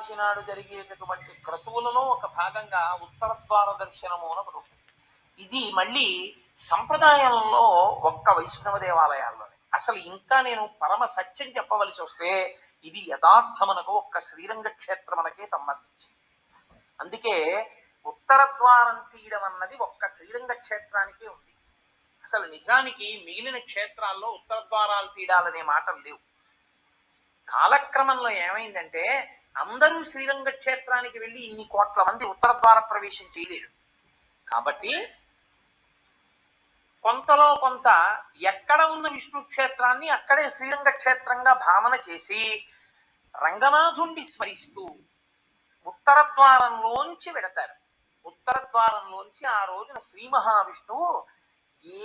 ఏకాదశి నాడు జరిగేటటువంటి క్రతువులలో ఒక భాగంగా ఉత్తర ద్వార దర్శనము అని ఇది మళ్ళీ సంప్రదాయంలో ఒక్క వైష్ణవ దేవాలయాల్లోనే. అసలు ఇంకా నేను పరమ సత్యం చెప్పవలసి వస్తే ఇది యథార్థమునకు ఒక్క శ్రీరంగ క్షేత్రమునకే సంబంధించి అందుకే ఉత్తర ద్వారం తీయడం అన్నది ఒక్క శ్రీరంగ క్షేత్రానికే ఉంది. అసలు నిజానికి మిగిలిన క్షేత్రాల్లో ఉత్తర ద్వారాలు తీయాలనే మాటలు లేవు. కాలక్రమంలో ఏమైందంటే అందరూ శ్రీరంగ క్షేత్రానికి వెళ్ళి ఇన్ని కోట్ల మంది ఉత్తర ద్వార ప్రవేశం చేయలేరు. కాబట్టి కొంతలో కొంత ఎక్కడ ఉన్న విష్ణు క్షేత్రాన్ని అక్కడే శ్రీరంగ క్షేత్రంగా భావన చేసి రంగనాథుణ్ణి స్మరిస్తూ ఉత్తర ద్వారంలోంచి వెడతారు ఉత్తర ద్వారంలోంచి ఆ రోజున శ్రీ మహావిష్ణువు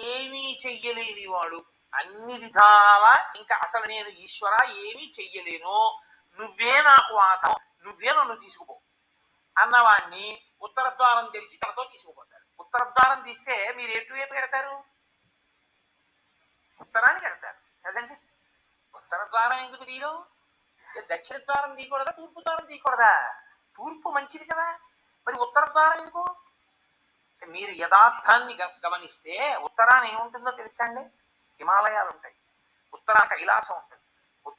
ఏమీ చెయ్యలేని వాడు అన్ని విధాలా ఇంకా అసలు నేను ఈశ్వర ఏమీ చెయ్యలేను. నువ్వే నాకు ఆధారం. నువ్వే నన్ను తీసుకుపో. అన్నవాణ్ణి ఉత్తర ద్వారం తెరిచి తనతో తీసుకుపోతారు ఉత్తర ద్వారం తీస్తే మీరు ఎటు ఎటువైపు పెడతారు? ఉత్తరానికి పెడతారు. కదండి? ఉత్తర ద్వారం ఎందుకు తీయడం? దక్షిణ ద్వారం తీయకూడదా తూర్పు ద్వారం తీయకూడదా? తూర్పు మంచిది కదా. మరి ఉత్తర ద్వారం ఎందుకు మీరు యథార్థాన్ని గ- గమనిస్తే ఉత్తరాన ఏముంటుందో తెలుసా అండి? హిమాలయాలు ఉంటాయి. ఉత్తరాన కైలాసం ఉంటుంది.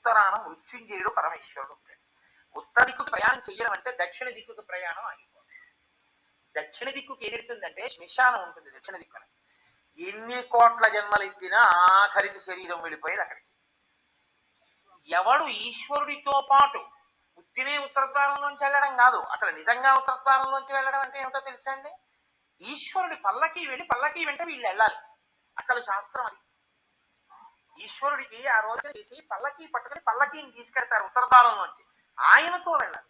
ఉత్తరాన మృత్యుంజయుడు పరమేశ్వరుడు ఉంటాడు. ఉత్తర దిక్కుకి ప్రయాణం చేయడం అంటే దక్షిణ దిక్కుకు ప్రయాణం ఆగిపోతుంది దక్షిణ దిక్కుకి ఏడుతుందంటే శ్మశానం ఉంటుంది దక్షిణ దిక్కున. ఎన్ని కోట్ల జన్మలు ఎత్తినా ఆఖరికి శరీరం వెళ్ళిపోయేది అక్కడికి. ఎవడు ఈశ్వరుడితో పాటు ఉత్తినే ఉత్తరద్వారంలోంచి వెళ్ళడం కాదు. అసలు నిజంగా ఉత్తరద్వారంలోంచి వెళ్ళడం అంటే ఏమిటో తెలుసా అండి? ఈశ్వరుడి పల్లకి వెళ్ళి పల్లకి వెంట వీళ్ళు వెళ్ళాలి. అసలు శాస్త్రం అది. ఈశ్వరుడికి ఆ రోజున చేసి పల్లకి పట్టుకుని పల్లకీని తీసుకెడతారు ఉత్తర నుంచి ఆయనతో వెళ్ళాలి.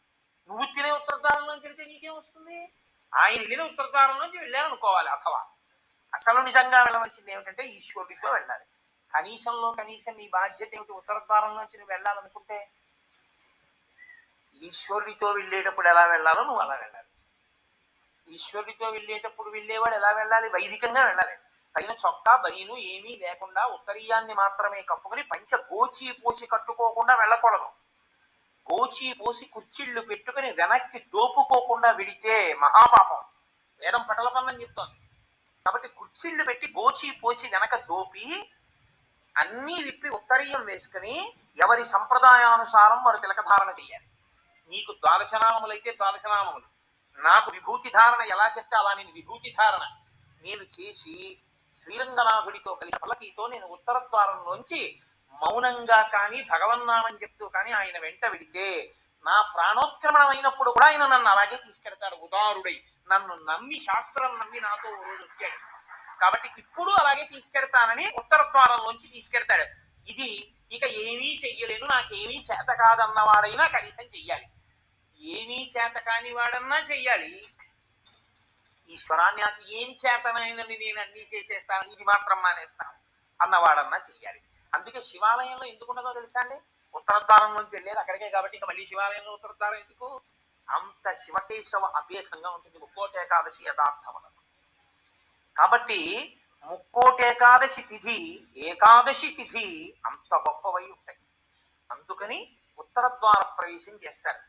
నువ్వు తినే ఉత్తర నుంచి వెళ్తే నీకేం వస్తుంది? ఆయన వెళ్ళిన ఉత్తర వెళ్ళాను వెళ్ళాలనుకోవాలి అథవా. అసలు నిజంగా వెళ్ళవలసింది ఏమిటంటే ఈశ్వరుడితో వెళ్ళాలి. కనీసంలో కనీసం నీ బాధ్యత ఏమిటి ఉత్తర నుంచి నువ్వు వెళ్ళాలనుకుంటే? ఈశ్వరుడితో వెళ్ళేటప్పుడు ఎలా వెళ్ళాలో నువ్వు అలా వెళ్ళాలి. ఈశ్వరుడితో వెళ్ళేటప్పుడు వెళ్ళేవాడు ఎలా వెళ్ళాలి? వైదికంగా వెళ్ళాలి. పైన చొక్కా బనీను ఏమీ లేకుండా ఉత్తరీయాన్ని మాత్రమే కప్పుకొని పంచ గోచి పోసి కట్టుకోకుండా వెళ్ళకూడదు. గోచి పోసి కుర్చీళ్ళు పెట్టుకుని వెనక్కి దోపుకోకుండా విడితే మహాపాపం. వేదం పటలపందని చెప్తోంది. కాబట్టి కుర్చీళ్ళు పెట్టి గోచి పోసి వెనక దోపి అన్నీ విప్పి ఉత్తరీయం వేసుకుని ఎవరి సంప్రదాయానుసారం వారు తిలకధారణ చేయాలి. నీకు ద్వాదశనామములైతే ద్వాదశనామములు. నాకు విభూతి ధారణ ఎలా చెప్తే అలా నేను విభూతి ధారణ. నేను చేసి శ్రీరంగనాథుడితో కలిసి పల్లకీతో నేను ఉత్తర ద్వారంలోంచి మౌనంగా కానీ భగవన్నామని చెప్తూ కానీ ఆయన వెంట విడితే నా ప్రాణోత్క్రమణం అయినప్పుడు కూడా ఆయన నన్ను అలాగే తీసుకెడతాడు ఉదారుడై నన్ను నమ్మి శాస్త్రం నమ్మి నాతో రోజు వచ్చాడు. కాబట్టి ఇప్పుడు అలాగే తీసుకెడతానని ఉత్తర ద్వారంలోంచి తీసుకెడతాడు ఇది ఇక ఏమీ చెయ్యలేను నాకేమీ చేత కాదన్నవాడైనా కనీసం చెయ్యాలి. ఏమీ చేత కాని వాడన్నా చెయ్యాలి. ఈశ్వరాన్ని నాకు ఏం చేతనైనని నేను అన్నీ చేసేస్తాను ఇది మాత్రం మానేస్తాను అన్నవాడన్నా చెయ్యాలి. అందుకే శివాలయంలో ఎందుకు ఉండదో తెలుసా అండి? ఉత్తరద్వారం నుంచి వెళ్ళేది అక్కడికే కాబట్టి ఇక మళ్ళీ శివాలయంలో ఉత్తరద్వారం ఎందుకు? అంత శివకేశవ అభేదంగా ఉంటుంది ముక్కోటి ఏకాదశి యథార్థములకు కాబట్టి ముక్కోటి ఏకాదశి తిథి ఏకాదశి తిథి అంత గొప్పవై ఉంటాయి. అందుకని ఉత్తరద్వార ప్రవేశం చేస్తారు.